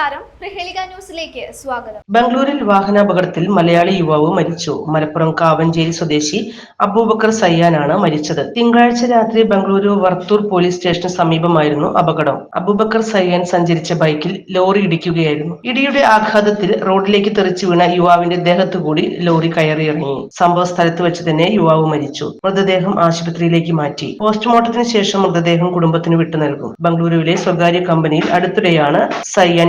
നമസ്കാരം. പ്രഹേളിക ന്യൂസിലേക്ക് സ്വാഗതം. ബംഗളൂരിൽ വാഹനാപകടത്തിൽ മലയാളി യുവാവ് മരിച്ചു. മലപ്പുറം കാവഞ്ചേരി സ്വദേശി അബൂബക്കർ സയ്യാനാണ് മരിച്ചത്. തിങ്കളാഴ്ച രാത്രി ബംഗളൂരു വർത്തൂർ പോലീസ് സ്റ്റേഷന് സമീപമായിരുന്നു അപകടം. അബൂബക്കർ സയ്യാൻ സഞ്ചരിച്ച ബൈക്കിൽ ലോറി ഇടിക്കുകയായിരുന്നു. ഇടിയുടെ ആഘാതത്തിൽ റോഡിലേക്ക് തെറിച്ചു വീണ യുവാവിന്റെ ദേഹത്തു കൂടി ലോറി കയറിയിറങ്ങി. സംഭവ സ്ഥലത്ത് വെച്ച് തന്നെ യുവാവ് മരിച്ചു. മൃതദേഹം ആശുപത്രിയിലേക്ക് മാറ്റി. പോസ്റ്റ്മോർട്ടത്തിന് ശേഷം മൃതദേഹം കുടുംബത്തിന് വിട്ടു നൽകും ബംഗളൂരുവിലെ സ്വകാര്യ കമ്പനിയിൽ അടുത്തിടെയാണ് സയ്യാൻ